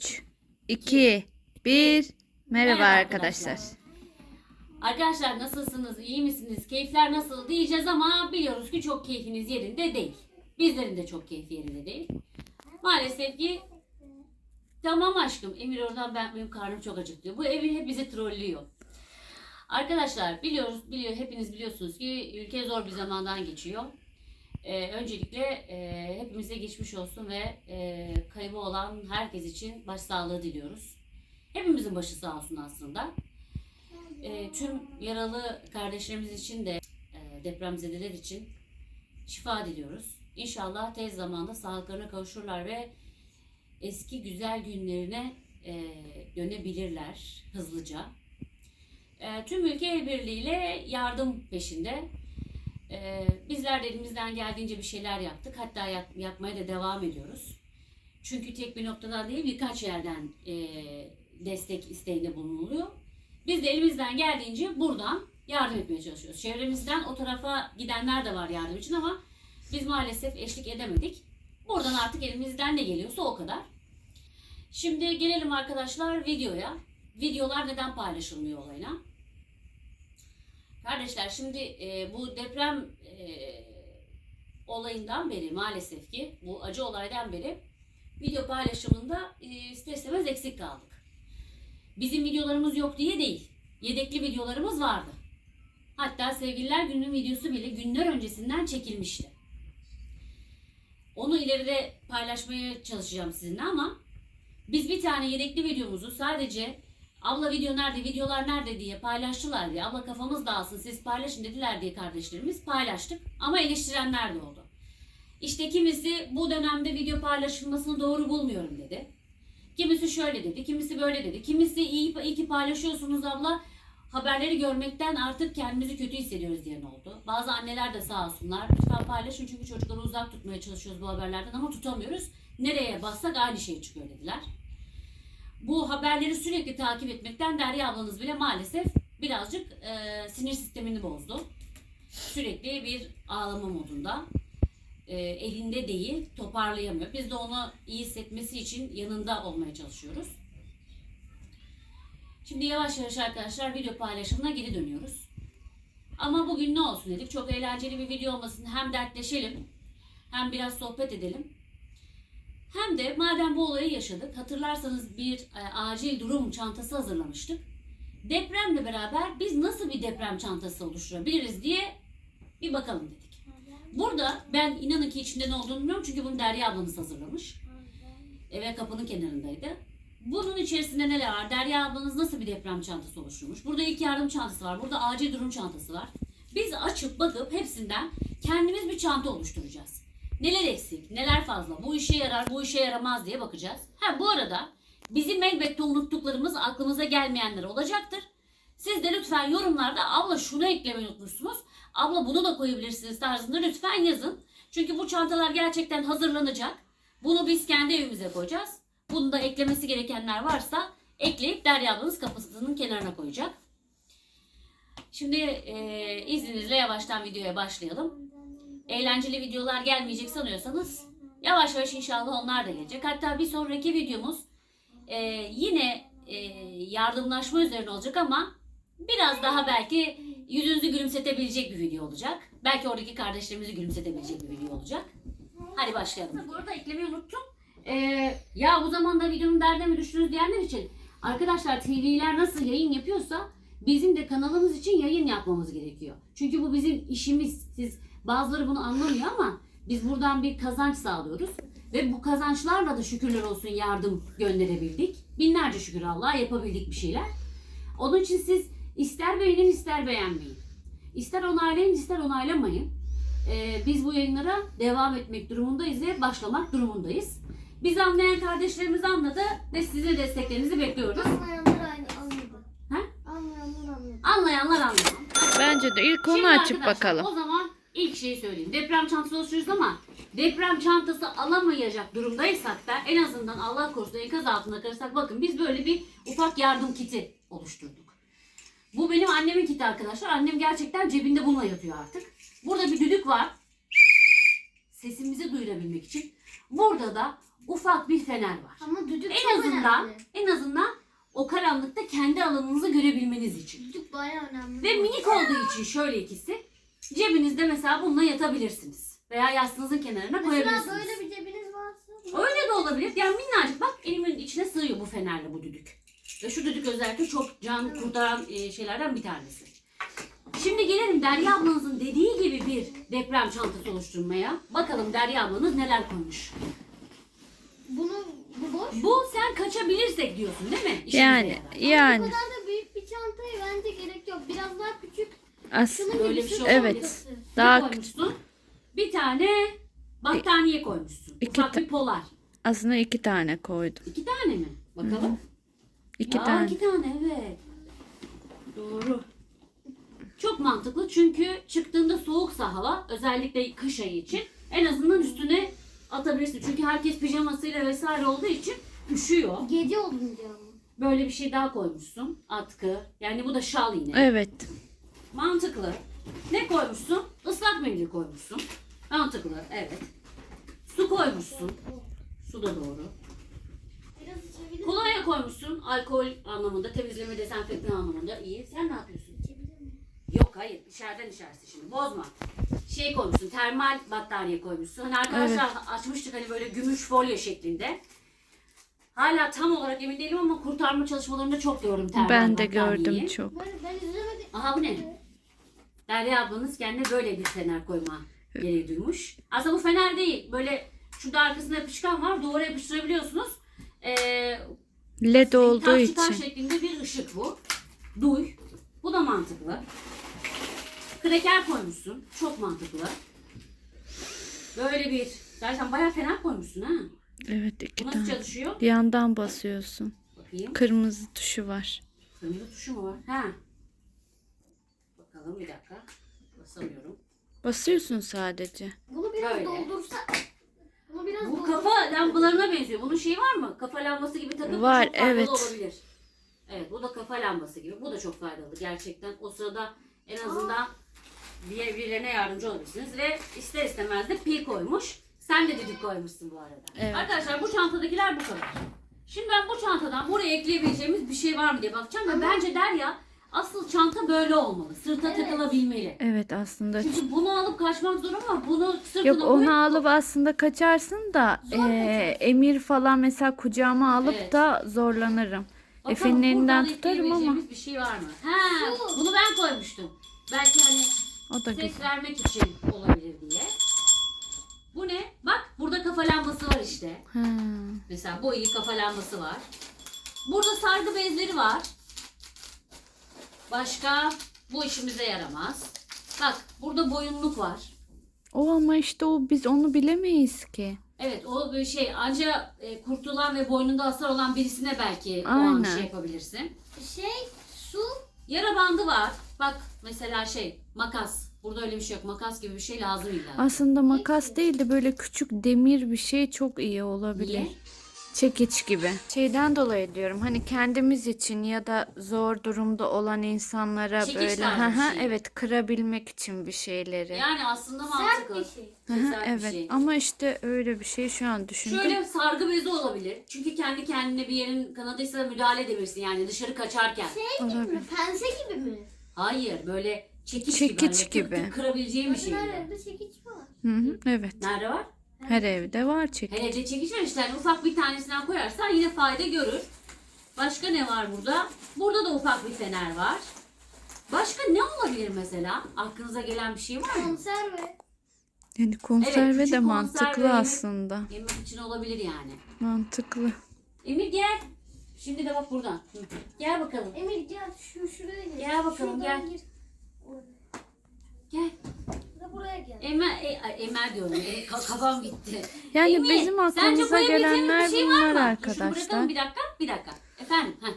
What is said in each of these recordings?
3, 2, 1. Merhaba arkadaşlar. Arkadaşlar nasılsınız? İyi misiniz? Keyifler nasıl diyeceğiz ama biliyoruz ki çok keyfiniz yerinde değil. Bizlerin de çok keyfi yerinde değil. Maalesef ki tamam aşkım Emir oradan ben benim karnım çok acıktı. Bu Emir hep bizi trollüyor. Arkadaşlar biliyoruz biliyor hepiniz biliyorsunuz ki ülke zor bir zamandan geçiyor. Ee, öncelikle e, hepimize geçmiş olsun ve e, kaybı olan herkes için başsağlığı diliyoruz. Hepimizin başı sağ olsun aslında. E, tüm yaralı kardeşlerimiz için de e, depremzedeler için şifa diliyoruz. İnşallah tez zamanda sağlıklarına kavuşurlar ve eski güzel günlerine e, dönebilirler hızlıca. E, tüm ülke birliğiyle yardım peşinde. E, bizler de elimizden geldiğince bir şeyler yaptık. Hatta yap- yapmaya da devam ediyoruz. Çünkü tek bir noktadan değil birkaç yerden e, destek isteğinde bulunuluyor. Biz de elimizden geldiğince buradan yardım etmeye çalışıyoruz. Çevremizden o tarafa gidenler de var yardım için ama biz maalesef eşlik edemedik. Buradan artık elimizden ne geliyorsa o kadar. Şimdi gelelim arkadaşlar videoya. Videolar neden paylaşılmıyor olayına? Kardeşler şimdi e, bu deprem e, olayından beri maalesef ki bu acı olaydan beri video paylaşımında e, ister istemez eksik kaldık. Bizim videolarımız yok diye değil. Yedekli videolarımız vardı. Hatta sevgililer gününün videosu bile günler öncesinden çekilmişti. Onu ileride paylaşmaya çalışacağım sizinle ama biz bir tane yedekli videomuzu sadece abla video nerede, videolar nerede diye paylaştılar diye abla kafamız dağılsın siz paylaşın dediler diye kardeşlerimiz paylaştık ama eleştirenler de oldu. İşte kimisi bu dönemde video paylaşılmasını doğru bulmuyorum dedi. Kimisi şöyle dedi, kimisi böyle dedi. Kimisi iyi, iyi ki paylaşıyorsunuz abla. Haberleri görmekten artık kendimizi kötü hissediyoruz diyen oldu. Bazı anneler de sağ olsunlar. Lütfen paylaşın çünkü çocukları uzak tutmaya çalışıyoruz bu haberlerden ama tutamıyoruz. Nereye bassak aynı şey çıkıyor dediler. Bu haberleri sürekli takip etmekten Derya ablanız bile maalesef birazcık e, sinir sistemini bozdu. Sürekli bir ağlama modunda e, elinde değil, toparlayamıyor. Biz de onu iyi hissetmesi için yanında olmaya çalışıyoruz. Şimdi yavaş yavaş arkadaşlar video paylaşımına geri dönüyoruz. Ama bugün ne olsun dedik. Çok eğlenceli bir video olmasın. Hem dertleşelim, hem biraz sohbet edelim. Hem de madem bu olayı yaşadık, hatırlarsanız bir e, acil durum çantası hazırlamıştık. Depremle beraber biz nasıl bir deprem çantası oluşturabiliriz diye bir bakalım dedik. Burada ben inanın ki içinde ne olduğunu bilmiyorum çünkü bunu Derya ablamız hazırlamış. Eve kapının kenarındaydı. Bunun içerisinde neler var? Derya ablanız nasıl bir deprem çantası oluşturmuş? Burada ilk yardım çantası var. Burada acil durum çantası var. Biz açıp bakıp hepsinden kendimiz bir çanta oluşturacağız. Neler eksik, neler fazla, bu işe yarar, bu işe yaramaz diye bakacağız. Ha bu arada bizim elbette unuttuklarımız aklımıza gelmeyenler olacaktır. Siz de lütfen yorumlarda abla şunu eklemeyi unutmuşsunuz. Abla bunu da koyabilirsiniz tarzında lütfen yazın. Çünkü bu çantalar gerçekten hazırlanacak. Bunu biz kendi evimize koyacağız. Bunu da eklemesi gerekenler varsa ekleyip Derya ablanız kapısının kenarına koyacak. Şimdi e, izninizle yavaştan videoya başlayalım. Eğlenceli videolar gelmeyecek sanıyorsanız yavaş yavaş inşallah onlar da gelecek. Hatta bir sonraki videomuz e, yine e, yardımlaşma üzerine olacak ama biraz daha belki yüzünüzü gülümsetebilecek bir video olacak. Belki oradaki kardeşlerimizi gülümsetebilecek bir video olacak. Hadi başlayalım. Bu arada eklemeyi unuttum. Ee, ya bu zamanda videonun derde mi düştünüz diyenler için arkadaşlar TV'ler nasıl yayın yapıyorsa bizim de kanalımız için yayın yapmamız gerekiyor. Çünkü bu bizim işimiz. Siz bazıları bunu anlamıyor ama biz buradan bir kazanç sağlıyoruz. Ve bu kazançlarla da şükürler olsun yardım gönderebildik. Binlerce şükür Allah'a yapabildik bir şeyler. Onun için siz ister beğenin ister beğenmeyin. İster onaylayın ister onaylamayın. Ee, biz bu yayınlara devam etmek durumundayız ve başlamak durumundayız. Biz anlayan kardeşlerimiz anladı ve sizin desteklerinizi bekliyoruz. Anlayanlar aynı anladı. Ha? Anlayanlar anladı. Anlayanlar anladı. Bence de ilk onu Şimdi açıp bakalım. O zaman ilk şeyi söyleyeyim. Deprem çantası oluşturuyoruz ama deprem çantası alamayacak durumdaysak da en azından Allah korusun enkaz altında kalırsak bakın biz böyle bir ufak yardım kiti oluşturduk. Bu benim annemin kiti arkadaşlar. Annem gerçekten cebinde bununla yatıyor artık. Burada bir düdük var. Sesimizi duyurabilmek için. Burada da ufak bir fener var. Ama düdük En çok azından önemli. en azından o karanlıkta kendi alanınızı görebilmeniz için. Düdük bayağı önemli. Ve minik olduğu için şöyle ikisi. Cebinizde mesela bununla yatabilirsiniz. Veya yastığınızın kenarına Mesela koyabilirsiniz. böyle bir cebiniz varsa. Öyle de olabilir. Yani minnacık bak elimin içine sığıyor bu fenerle bu düdük. Ve şu düdük özellikle çok can kurtaran e, şeylerden bir tanesi. Şimdi gelelim Derya ablanızın dediği gibi bir deprem çantası oluşturmaya. Bakalım Derya ablanız neler koymuş. Bunu bu boş. Bu sen kaçabilirsek diyorsun değil mi? İşimize Yani yarar. Bu yani kadar da büyük bir çantaya bence gerek yok. Biraz daha küçük. As Şunun Böyle bir şey Evet. Ne daha koymuşsun? Bir tane battaniye koymuşsun. İki Ufak ta- bir polar. aslında iki tane koydum. İki tane mi? Bakalım. İki Aa, tane. iki tane evet. Doğru. Çok mantıklı çünkü çıktığında soğuksa hava özellikle kış ayı için en azından üstüne atabilirsin. Çünkü herkes pijamasıyla vesaire olduğu için üşüyor. Gece olunca ama. Böyle bir şey daha koymuşsun. Atkı. Yani bu da şal yine. Evet. Mantıklı. Ne koymuşsun? Islak mendil koymuşsun. Mantıklı. Evet. Su koymuşsun. Su da doğru. Kolonya koymuşsun. Alkol anlamında, temizleme, dezenfektan anlamında iyi. Sen ne yapıyorsun? Yok hayır. İçeriden içerisi şimdi. Bozma. Şey koymuşsun. Termal battaniye koymuşsun. Hani arkadaşlar açmıştık hani böyle gümüş folyo şeklinde. Hala tam olarak emin değilim ama kurtarma çalışmalarında çok gördüm termal Ben de battaniyeyi. gördüm çok. Ben, ben izlemedim. Aha bu ne? Derya ablanız kendine böyle bir fener koyma gereği duymuş. Aslında bu fener değil. Böyle şurada arkasında yapışkan var. Duvara yapıştırabiliyorsunuz. Ee, LED olduğu taş için. şeklinde bir ışık bu. Duy. Bu da mantıklı. Kreker koymuşsun. Çok mantıklı. Böyle bir. Zaten bayağı fener koymuşsun ha. Evet iki Bu nasıl tane. çalışıyor? Yandan basıyorsun. Bakayım. Kırmızı tuşu var. Kırmızı tuşu mu var? Ha. Bakalım bir dakika. Basamıyorum. Basıyorsun sadece. Bunu biraz Böyle. doldursa. Bunu biraz Bu doldursa. kafa lambalarına benziyor. Bunun şeyi var mı? Kafa lambası gibi takıp Var, çok faydalı evet. olabilir. Evet bu da kafa lambası gibi. Bu da çok faydalı gerçekten. O sırada en azından bir birilerine yardımcı olabilirsiniz. Ve ister istemez de pil koymuş. Sen de düdük koymuşsun bu arada. Evet. Arkadaşlar bu çantadakiler bu kadar. Şimdi ben bu çantadan buraya ekleyebileceğimiz bir şey var mı diye bakacağım. Ve bence Derya asıl çanta böyle olmalı. Sırta Evet. takılabilmeli. Evet aslında. Çünkü bunu alıp kaçmak zor ama bunu sırtına Yok koyup onu alıp aslında kaçarsın da Zor eee, Emir falan mesela kucağıma alıp Evet. da zorlanırım. Bakalım Efe'nin elinden tutarım ama bir şey var mı? Ha, Su. bunu ben koymuştum. Belki hani o da ses güzel. vermek için olabilir diye. Bu ne? Bak burada kafa lambası var işte. Ha. Mesela bu iyi kafa lambası var. Burada sargı bezleri var. Başka bu işimize yaramaz. Bak burada boyunluk var. O ama işte o biz onu bilemeyiz ki. Evet o şey ancak e, kurtulan ve boynunda hasar olan birisine belki o an Aynen. şey yapabilirsin. Şey su. Yara bandı var. Bak mesela şey makas. Burada öyle bir şey yok. Makas gibi bir şey lazım illa. Aslında makas değil de böyle küçük demir bir şey çok iyi olabilir. Niye? Çekiç gibi. Şeyden dolayı diyorum hani kendimiz için ya da zor durumda olan insanlara Çekiç böyle tarzı bir hı, şey. evet kırabilmek için bir şeyleri. Yani aslında Sert mantıklı. bir şey. Hı hı, Sert bir evet şey. ama işte öyle bir şey şu an düşündüm. Şöyle sargı bezi olabilir. Çünkü kendi kendine bir yerin kanadıysa müdahale edebilirsin yani dışarı kaçarken. Şey gibi mi? Pense gibi mi? Hayır böyle çekiç, Çekiç gibi. hani tık gibi. kırabileceğin bir şey. Her evde çekiç var. Hı hı, evet. Nerede var? Her evde var çekiç. Her evde çekiç var işte. Yani ufak bir tanesinden koyarsan yine fayda görür. Başka ne var burada? Burada da ufak bir fener var. Başka ne olabilir mesela? Aklınıza gelen bir şey var mı? Konserve. Yani konserve küçük de konserve mantıklı yemek- aslında. Yemek için olabilir yani. Mantıklı. Emir gel. Şimdi de bak buradan. Hı. Gel bakalım. Emir gel şu şuraya gel. Gel bakalım, Şuradan gel. Gir. Gel. Da buraya gel. Emel, e, Emel diyorum. E, ka- kafam gitti. Yani Emir, bizim sence aklımıza koyabileceğimiz gelenler bir şey var bunlar mı? Dur, şunu arkadaşlar. bırakalım bir dakika. Bir dakika. Efendim. Heh.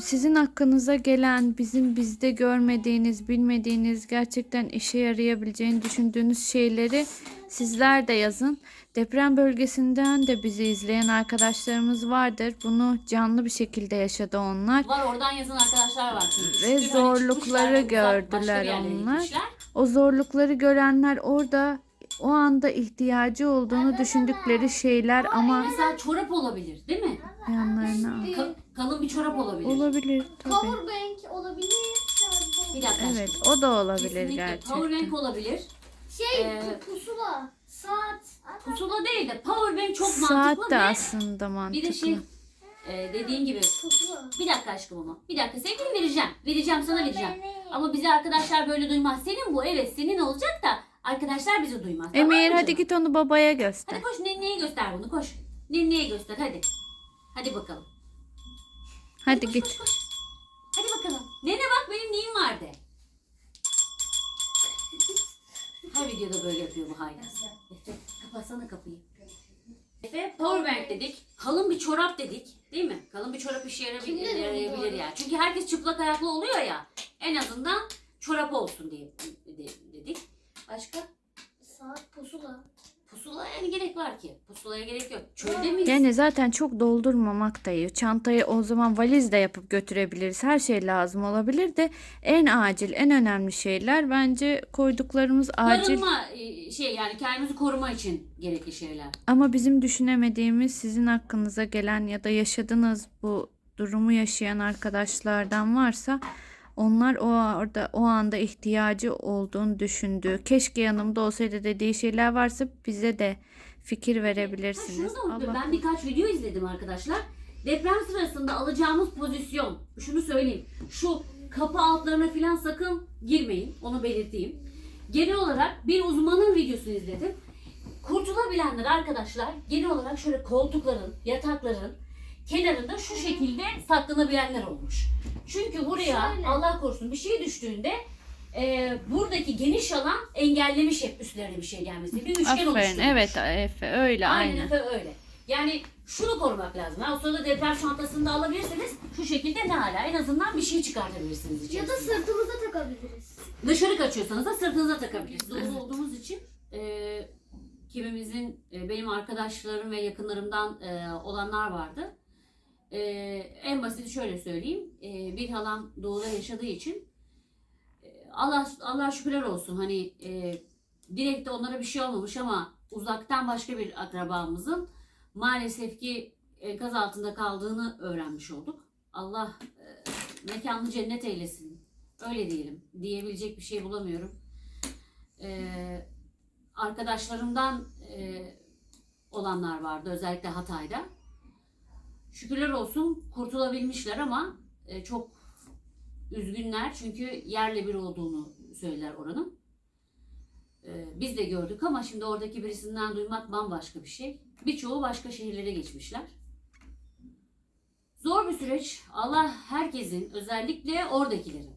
Sizin hakkınıza gelen, bizim bizde görmediğiniz, bilmediğiniz, gerçekten işe yarayabileceğini düşündüğünüz şeyleri sizler de yazın. Deprem bölgesinden de bizi izleyen arkadaşlarımız vardır. Bunu canlı bir şekilde yaşadı onlar. Var oradan yazan arkadaşlar var. Çünkü. Ve Çünkü hani zorlukları uzak başka bir gördüler yerlere onlar. gitmişler. O zorlukları görenler orada o anda ihtiyacı olduğunu düşündükleri şeyler ama Mesela çorap olabilir değil mi? yanlarına al. Ka- kalın bir çorap olabilir. olabilir tabii. Powerbank olabilir. Bir dakika. Evet o da olabilir Kesinlikle. gerçekten. Powerbank olabilir. Şey Ee, pu- pusula. Saat. Pusula değil de powerbank çok Saat mantıklı de ve aslında bir mantıklı. de şey e, dediğin gibi bir dakika aşkım ama bir dakika sevgilim vereceğim. Vereceğim sana vereceğim. Ama bizi arkadaşlar böyle duymaz. Senin bu evet senin olacak da arkadaşlar bizi duymaz. Tamam Emir mı hadi canım? git onu babaya göster. Hadi koş nenneye göster bunu koş. Nenneye göster hadi. Hadi bakalım. Hadi Koş, git. koş, koş. Hadi bakalım. Nene bak benim neyim vardı. Her videoda böyle yapıyor bu haylaz. Efe kapatsana kapıyı. Efe powerbank dedik. Kalın bir çorap dedik. Değil mi? Kalın bir çorap işe bu yarayabilir ya. Çünkü herkes çıplak ayaklı oluyor ya. En azından çorap olsun diye de- dedik. Başka? Saat pusula. Pusula yani gerek var ki. Pusulaya gerek yok. Çölde miyiz? Yani zaten çok doldurmamak da iyi. Çantayı o zaman valiz de yapıp götürebiliriz. Her şey lazım olabilir de en acil, en önemli şeyler bence koyduklarımız acil. Barınma e, şey yani kendimizi koruma için gerekli şeyler. Ama bizim düşünemediğimiz sizin hakkınıza gelen ya da yaşadığınız bu durumu yaşayan arkadaşlardan varsa onlar o orada o anda ihtiyacı olduğunu düşündüğü, keşke yanımda olsaydı dediği şeyler varsa bize de fikir Ha, şunu verebilirsiniz. da unuttum. Allah Ben birkaç video izledim arkadaşlar. Deprem sırasında alacağımız pozisyon. Şunu söyleyeyim. Şu kapı altlarına falan sakın girmeyin. Onu belirteyim. Genel olarak bir uzmanın videosunu izledim. Kurtulabilenler arkadaşlar genel olarak şöyle koltukların, yatakların kenarında şu şekilde saklanabilenler olmuş. Çünkü buraya Şöyle. Allah korusun bir şey düştüğünde e, buradaki geniş alan engellemiş hep üstlerine bir şey gelmesi. Bir üçgen Aferin. oluşturmuş. Evet Efe öyle Aynen, aynen. Efe öyle. Yani şunu korumak lazım. Ha, o sırada deprem çantasını da alabilirsiniz. Şu şekilde ne hala en azından bir şey çıkartabilirsiniz Ya da sırtımıza takabiliriz. Dışarı kaçıyorsanız da sırtınıza takabilirsiniz. Dolu olduğumuz için e, kimimizin e, benim arkadaşlarım ve yakınlarımdan e, olanlar vardı. E, en basit şöyle söyleyeyim. E, bir halam doğuda yaşadığı için e, Allah Allah şükürler olsun. Hani e, direkt de onlara bir şey olmamış ama uzaktan başka bir akrabamızın maalesef ki enkaz altında kaldığını öğrenmiş olduk. Allah e, mekanını cennet eylesin. Öyle diyelim. Diyebilecek bir şey bulamıyorum. Ee, arkadaşlarımdan e, olanlar vardı özellikle Hatay'da. Şükürler olsun kurtulabilmişler ama e, çok üzgünler çünkü yerle bir olduğunu söyler oranın. Ee, biz de gördük ama şimdi oradaki birisinden duymak bambaşka bir şey. Birçoğu başka şehirlere geçmişler. Zor bir süreç. Allah herkesin özellikle oradakilerin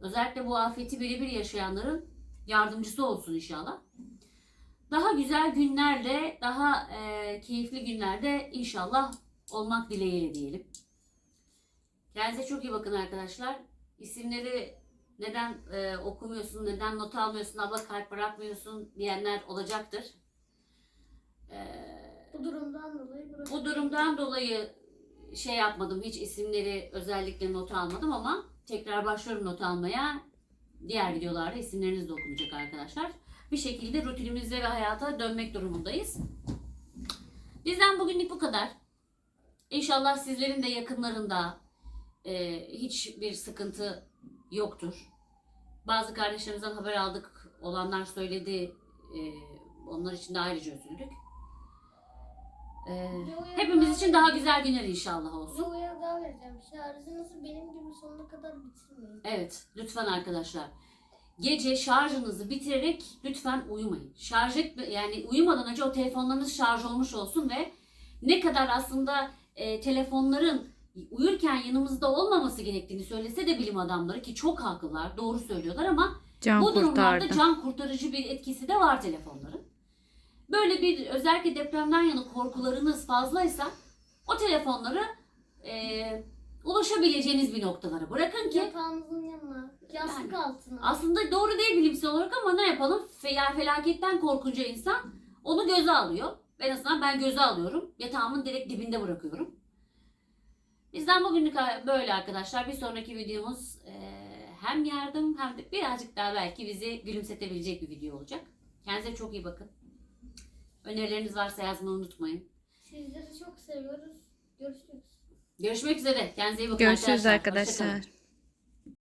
özellikle bu afeti birebir yaşayanların yardımcısı olsun inşallah. Daha güzel günlerle, daha e, keyifli günlerde inşallah olmak dileğiyle diyelim. Kendinize çok iyi bakın arkadaşlar. İsimleri neden e, okumuyorsun, neden not almıyorsun, abla kalp bırakmıyorsun diyenler olacaktır. E, Bu durumdan dolayı bırak. bu durumdan dolayı şey yapmadım. Hiç isimleri özellikle not almadım ama tekrar başlıyorum not almaya. Diğer videolarda isimleriniz de okunacak arkadaşlar. Bir şekilde rutinimize ve hayata dönmek durumundayız. Bizden bugünlük bu kadar. İnşallah sizlerin de yakınlarında e, hiçbir sıkıntı yoktur. Bazı kardeşlerimizden haber aldık. Olanlar söyledi. E, onlar için de ayrıca üzüldük. E, hepimiz için daha güzel günler inşallah olsun. Bir uyarı daha vereceğim. Şarjınızı benim gibi sonuna kadar bitirmeyin. Evet, lütfen arkadaşlar. Gece şarjınızı bitirerek lütfen uyumayın. Şarj etme yani uyumadan önce o telefonlarınız şarj olmuş olsun ve ne kadar aslında e, telefonların uyurken yanımızda olmaması gerektiğini söylese de bilim adamları ki çok haklılar, doğru söylüyorlar ama Can bu durumlarda kurtardı. can kurtarıcı bir etkisi de var telefonların. Böyle bir özellikle depremden yana korkularınız fazlaysa o telefonları e, ulaşabileceğiniz bir noktalara bırakın ki Yatağınızın yanına, yastık altına. aslında doğru değil bilimsel olarak ama ne yapalım? Fe- Yani felaketten korkunca insan onu göze alıyor. En azından ben göze alıyorum. Yatağımın direkt dibinde bırakıyorum. Bizden bugünlük böyle arkadaşlar. Bir sonraki videomuz eee, hem yardım hem de birazcık daha belki bizi gülümsetebilecek bir video olacak. Kendinize çok iyi bakın. Önerileriniz varsa yazmayı unutmayın. Sizleri çok seviyoruz. Görüşürüz. Görüşmek üzere. Kendinize iyi bakın Görüşürüz arkadaşlar. arkadaşlar.